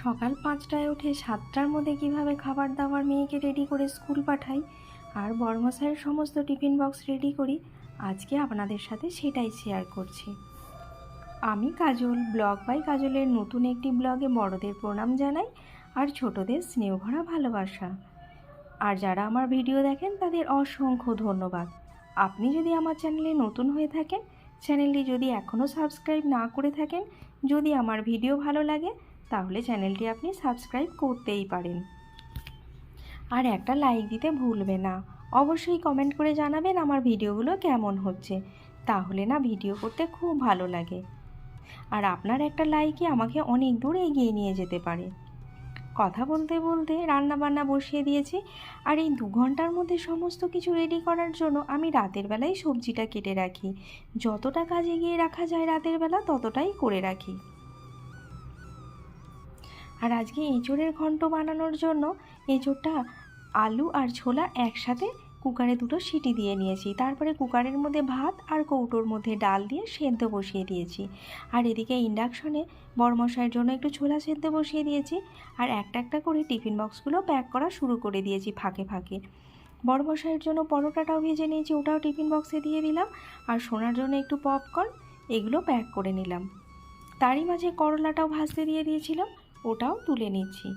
সকাল পাঁচটায় উঠে সাতটার মধ্যে কীভাবে খাবার দাবার মেয়েকে রেডি করে স্কুল পাঠাই, আর বর্মশাইয়ের সমস্ত টিফিন বক্স রেডি করি, আজকে আপনাদের সাথে সেটাই শেয়ার করছি। আমি কাজল ব্লগ বাই কাজলের নতুন একটি ব্লগে বড়দের প্রণাম জানাই, আর ছোটদের স্নেহ ভরা ভালোবাসা। আর যারা আমার ভিডিও দেখেন, তাদের অসংখ্য ধন্যবাদ। আপনি যদি আমার চ্যানেলে নতুন হয়ে থাকেন চ্যানেলটি যদি এখনও সাবস্ক্রাইব না করে থাকেন, যদি আমার ভিডিও ভালো লাগে তাহলে চ্যানেলটি আপনি সাবস্ক্রাইব করতেই পারেন। আর একটা লাইক দিতে ভুলবে না। অবশ্যই কমেন্ট করে জানাবেন আমার ভিডিওগুলো কেমন হচ্ছে। তাহলে না ভিডিও করতে খুব ভালো লাগে। আর আপনার একটা লাইকই আমাকে অনেক দূর এগিয়ে নিয়ে যেতে পারে। কথা বলতে বলতে রান্না বান্না বসিয়ে দিয়েছি। আর এই দু ঘণ্টার মধ্যে সমস্ত কিছু রেডি করার জন্য আমি রাতের বেলায় সবজিটা কেটে রাখি। যতটা কাজ এগিয়ে রাখা যায় রাতের বেলা ততটাই করে রাখি। আর আজকে এঁচোড়ের ঘন্ট বানানোর জন্য এঁচোড়টা আলু আর ছোলা একসাথে কুকারে দুটো সিটি দিয়ে নিয়েছি। তারপরে কুকারের মধ্যে ভাত আর কৌটোর মধ্যে ডাল দিয়ে সেদ্ধ বসিয়ে দিয়েছি। আর এদিকে ইন্ডাকশনে বরমশাইয়ের জন্য একটু ছোলা সেদ্ধ বসিয়ে দিয়েছি আর একটা একটা করে টিফিন বক্সগুলো প্যাক করা শুরু করে দিয়েছি ফাঁকে ফাঁকে। বড়মশাইয়ের জন্য পরোটাটাও ভেজে নিয়েছি, ওটাও টিফিন বক্সে দিয়ে দিলাম আর সোনার জন্য একটু পপকর্ন এগুলো প্যাক করে নিলাম। তারই মাঝে করলাটাও ভাজতে দিয়ে দিয়েছিলাম ওটাও তুলে নিচ্ছি।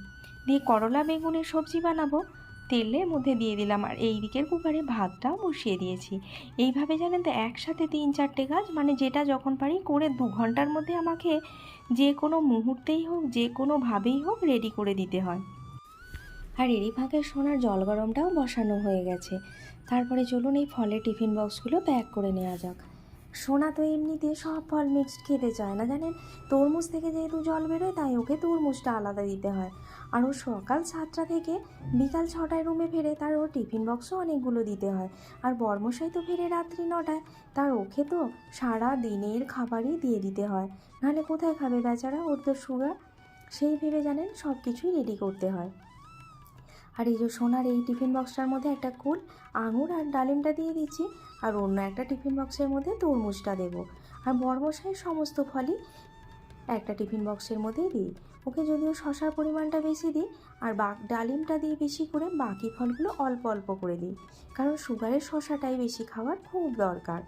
দিয়ে করলা বেগুনের সবজি বানাবো। তেলের মধ্যে দিয়ে দিলাম আর এই দিকের কুকারে ভাতটাও বসিয়ে দিয়েছি। এইভাবে জানেন তো, একসাথে তিন চারটে কাজ মানে যেটা যখন পারি করে দু ঘণ্টার মধ্যে আমাকে যে কোনো মুহূর্তেই হোক, যে কোনোভাবেই হোক রেডি করে দিতে হয়। আর এরই ফাঁকে সোনার জল গরমটাও বসানো হয়ে গেছে। তারপরে চলুন এই ফলের টিফিন বক্সগুলো প্যাক করে নেওয়া যাক। সোনা তো এমনিতে সব ফল মিক্সড খেতে চায় না, জানেন? তরমুজ থেকে যেহেতু জল বেরোয়, তাই ওকে তরমুজটা আলাদা দিতে হয়। আর ও সকাল সাতটা থেকে বিকাল ছটায় রুমে ফেরে, তার ওর টিফিন বক্সও অনেকগুলো দিতে হয়। আর বর্মশাই তো ফেরে রাত্রি নটায়, তার ওকে তো সারা দিনের খাবারই দিয়ে দিতে হয়। নাহলে কোথায় খাবে বেচারা? ওর তো সুগার সেই ভেবে জানেন সব কিছুই রেডি করতে হয়। আর এই যে সোনার এই টিফিন বক্সটার মধ্যে একটা কুল, আঙুর আর ডালিমটা দিয়ে দিচ্ছি, আর অন্য একটা টিফিন বক্সের মধ্যে তরমুজটা দেবো। আর বরমশাই সমস্ত ফলই একটা টিফিন বক্সের মধ্যেই দিই। ওকে যদিও শশার পরিমাণটা বেশি দিই, আর ডালিমটা দিয়ে বেশি করে বাকি ফলগুলো অল্প অল্প করে দিই, কারণ সুগারের শশাটাই বেশি খাওয়ার খুব দরকার।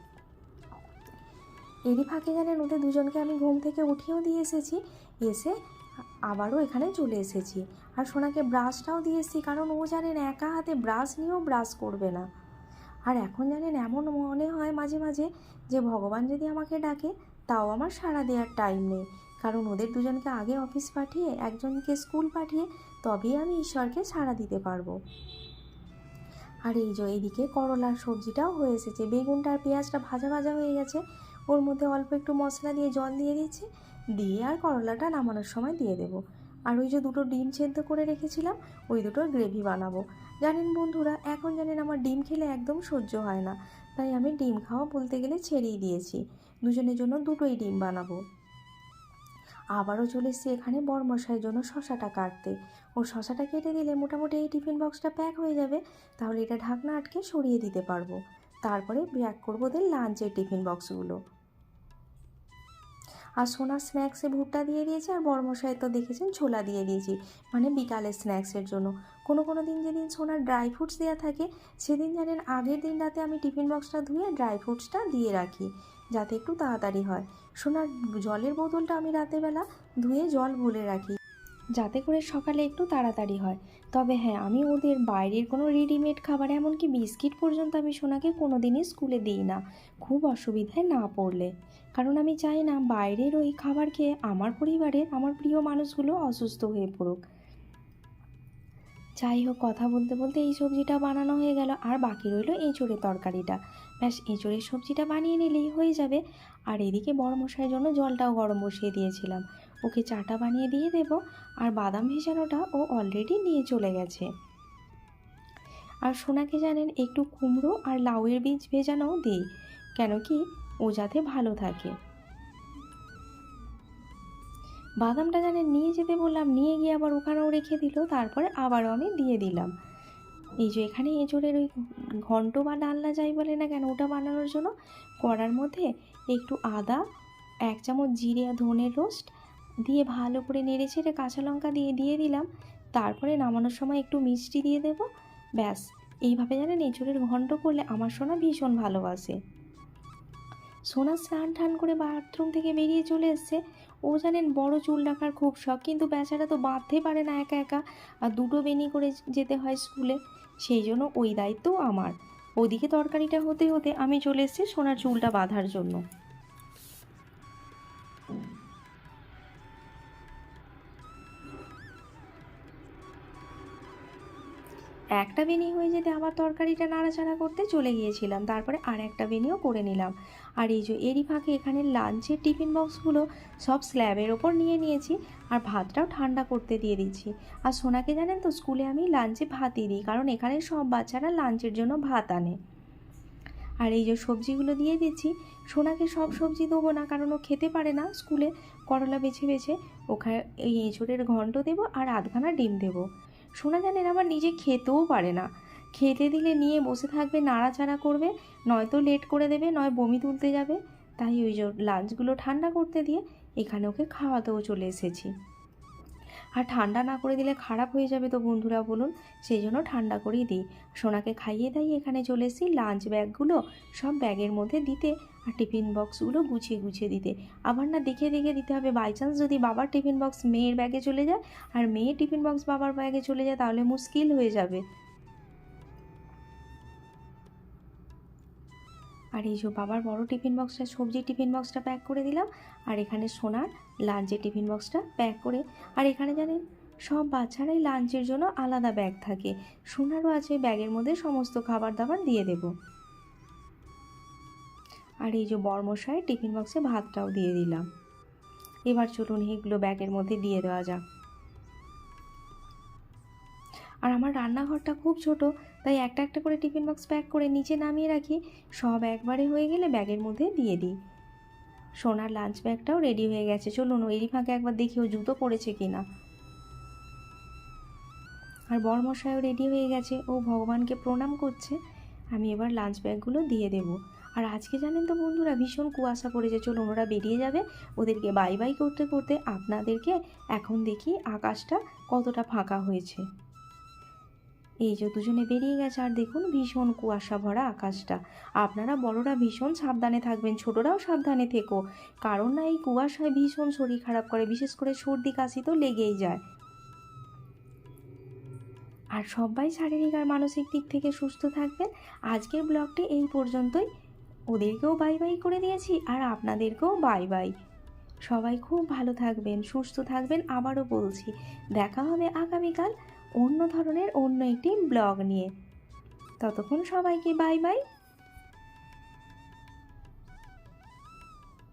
এরই ফাঁকে জানেন ওদের দুজনকে আমি ঘুম থেকে উঠিয়েও দিয়ে এসেছি, এসে আবারও এখানে চলে এসেছি। আর সোনাকে ব্রাশটাও দিয়ে এসেছি কারণ ও জানেন একা হাতে ব্রাশ নিয়েও ব্রাশ করবে না। আর এখন জানেন এমন মনে হয় মাঝে মাঝে যে ভগবান যদি আমাকে ডাকে, তাও আমার সাড়া দেওয়ার টাইম নেই। কারণ ওদের দুজনকে আগে অফিস পাঠিয়ে, একজনকে স্কুল পাঠিয়ে, তবেই আমি ঈশ্বরকে সাড়া দিতে পারব। আর এই যে এইদিকে করলার সবজিটাও হয়ে এসেছে। বেগুনটা আর পেঁয়াজটা ভাজা ভাজা হয়ে গেছে। ওর মধ্যে অল্প একটু মশলা দিয়ে জল দিয়ে দিচ্ছি দিয়ে আর করলাটা নামানোর সময় দিয়ে দেবো। আর ওই যে দুটো ডিম সেদ্ধ করে রেখেছিলাম, ওই দুটোর গ্রেভি বানাবো। জানেন বন্ধুরা, এখন জানেন আমার ডিম খেলে একদম সহ্য হয় না। তাই আমি ডিম খাওয়া বলতে গেলে ছেড়েই দিয়েছি। দুজনের জন্য দুটোই ডিম বানাবো। আবারও চলে এসেছি এখানে বরমশাইয়ের জন্য শশাটা কাটতে। ও শশাটা কেটে দিলে মোটামুটি এই টিফিন বক্সটা প্যাক হয়ে যাবে। তাহলে এটা ঢাকনা আটকে সরিয়ে দিতে পারব। তারপরে ব্যাক করব ওদের লাঞ্চের টিফিন বক্সগুলো। আর সোনার স্ন্যাক্সে ভুট্টা দিয়ে দিয়েছি আর বড়মশাই তো দেখেছেন ছোলা দিয়ে দিয়েছি মানে বিকালের স্ন্যাক্সের জন্য। কোনো কোনো দিন যেদিন সোনার ড্রাই ফ্রুটস দেওয়া থাকে, সেদিন জানেন আগের দিন রাতে আমি টিফিন বক্সটা ধুয়ে ড্রাই ফ্রুটসটা দিয়ে রাখি, যাতে একটু তাড়াতাড়ি হয়। সোনার জলের বোতলটা আমি রাতেরবেলা ধুয়ে জল ভুলে রাখি। যাতে করে সকালে একটু তাড়াতাড়ি হয়। তবে হ্যাঁ আমি ওদের বাইরের কোনো রেডিমেড খাবার, এমনকি বিস্কিট পর্যন্ত আমি সোনাকে কোনো দিনই স্কুলে দিই না। খুব অসুবিধায় না পড়লে। কারণ আমি চাই না বাইরের ওই খাবার খেয়ে আমার পরিবারে আমার প্রিয় মানুষগুলো অসুস্থ হয়ে পড়ুক। যাই হোক, কথা বলতে বলতে এই সবজিটা বানানো হয়ে গেল, আর বাকি রইল এঁচড়ের তরকারিটা। ব্যাস, এঁচড়ের সবজিটা বানিয়ে নিলেই হয়ে যাবে। আর এদিকে বড় মশাইয়ের জন্য জলটাও গরম বসিয়ে দিয়েছিলাম। ওকে চাটা বানিয়ে দিয়ে দেব আর বাদাম ভেজানোটা ও অলরেডি নিয়ে চলে গেছে। আর সোনাকে জানেন একটু কুমড়ো আর লাউয়ের বীজ ভেজানোও দিই, কেন কি ও যাতে ভালো থাকে। বাদামটা জানেন নিয়ে যেতে বললাম, নিয়ে গিয়ে আবার ওখানেও রেখে দিল, তারপরে আবারও আমি দিয়ে দিলাম। এই যে এখানে এঁচড়ের ওই ঘন্ট বা ডালনা যাই বলে না কেন, ওটা বানানোর জন্য কড়ার মধ্যে একটু আদা, এক চামচ জিরে ধনের রোস্ট দিয়ে ভালো করে নেড়ে ছেড়ে কাঁচা লঙ্কা দিয়ে দিয়ে দিলাম। তারপরে নামানোর সময় একটু মিষ্টি দিয়ে দেবো। ব্যাস, এইভাবে জানেন এঁচড়ের ঘন্ট করলে আমার সোনা ভীষণ ভালোবাসে। সোনা স্নান টান করে বাথরুম থেকে বেরিয়ে চলে এসছে। ও জানেন বড় চুল রাখার খুব শখ, কিন্তু বেচারা তো বাঁধতে পারে না একা একা। আর দুটো বেনি করে যেতে হয় স্কুলে, সেই জন্য ওই দায়িত্ব আমার। ওদিকে তরকারিটা হতে হতে আমি চলে এসেছি সোনার চুলটা বাঁধার জন্য। একটা বেনি হয়ে যেতে আবার তরকারিটা নাড়াচাড়া করতে চলে গিয়েছিলাম, তারপরে আর একটা বেনিও করে নিলাম। আর এই যে এরই ফাঁকে এখানে লাঞ্চের টিফিন বক্সগুলো সব স্ল্যাবের ওপর নিয়ে নিয়েছি আর ভাতটাও ঠান্ডা করতে দিয়ে দিচ্ছি। আর সোনাকে জানেন তো, স্কুলে আমি লাঞ্চে ভাতই দিই, কারণ এখানে সব বাচ্চারা লাঞ্চের জন্য ভাত আনে। আর এই যে সবজিগুলো দিয়ে দিচ্ছি, সোনাকে সব সবজি দেবো না, কারণ ও খেতে পারে না স্কুলে, করলা বেছে বেছে, ওখানে এই এঁচড়ের ঘন্ট দেবো আর আধখানা ডিম দেবো। সোনা জানেন আমার নিজে খেতেও পারে না। খেতে দিলে নিয়ে বসে থাকবে, নাড়াচাড়া করবে, নয়তো লেট করে দেবে, নয় বমি তুলতে যাবে। তাই ওই যে লাঞ্চগুলো ঠান্ডা করতে দিয়ে এখানে ওকে খাওয়াতেও চলে এসেছি। আর ঠান্ডা না করে দিলে খারাপ হয়ে যাবে তো বন্ধুরা বলুন, সেই জন্য ঠান্ডা করেই দিই। সোনাকে খাইয়ে দাইয়ে এখানে চলে এসেছি লাঞ্চ ব্যাগগুলো সব ব্যাগের মধ্যে দিতে আর টিফিন বক্সগুলো গুছিয়ে গুছিয়ে দিতে। আবার না দেখে দেখে দিতে হবে বাই চান্স যদি বাবার টিফিন বক্স মেয়ের ব্যাগে চলে যায়, আর মেয়ের টিফিন বক্স বাবার ব্যাগে চলে যায় তাহলে মুশকিল হয়ে যাবে। আর এই যে বাবার বড় টিফিন বক্সটা, সবজি টিফিন বক্সটা প্যাক করে দিলাম। আর এখানে সোনার লাঞ্চের টিফিন বক্সটা প্যাক করে। আর এখানে জানেন, সব বাচ্চারাই লাঞ্চের জন্য আলাদা ব্যাগ থাকে। সোনারও আছে, ব্যাগের মধ্যে সমস্ত খাবার দাবার দিয়ে দেব। আর এই যে বর্মশায় টিফিন বক্সে ভাতটাও দিয়ে দিলাম। এবার চলুন এগুলো ব্যাগের মধ্যে দিয়ে দেওয়া যাক। আর আমার রান্নাঘরটা খুব ছোট তাই একটা একটা করে টিফিন বক্স প্যাক করে নিচে নামিয়ে রাখি। সব একবারে হয়ে গেলে ব্যাগের মধ্যে দিয়ে দিই। সোনার লাঞ্চ ব্যাগটাও রেডি হয়ে গেছে। চলুন ওই ফাঁকে একবার দেখি ও জুতো পরেছে কিনা। আর বরমশাইও রেডি হয়ে গেছে। ও ভগবানকে প্রণাম করছে। আমি এবার লাঞ্চ ব্যাগগুলো দিয়ে দেবো। আর আজকে জানেন তো বন্ধুরা, ভীষণ কুয়াশা পড়েছে। চলুন ওরা বেরিয়ে যাবে। ওদেরকে বাই বাই করতে করতে আপনাদেরকে এখন দেখি আকাশটা কতটা ফাঁকা হয়েছে। এই যে দুজনে বেরিয়ে গেছে, আর দেখুন ভীষণ কুয়াশা ভরা আকাশটা। আপনারা বড়রা ভীষণ সাবধানে থাকবেন, ছোটরাও সাবধানে থেকো। কারণ না, এই কুয়াশায় ভীষণ শরীর খারাপ করে, বিশেষ করে সর্দি কাশি তো লেগেই যায়। আর সবাই শারীরিক আর মানসিক দিক থেকে সুস্থ থাকবেন। আজকের ব্লগটি এই পর্যন্তই। ওদেরকেও বাই বাই করে দিয়েছি, আর আপনাদেরকেও বাই বাই। সবাই খুব ভালো থাকবেন, সুস্থ থাকবেন, আবারও বলছি। দেখা হবে আগামীকাল। অন্য ধরনের অন্য একটি ব্লগ নিয়ে। ততক্ষণ সবাইকে বাই বাই।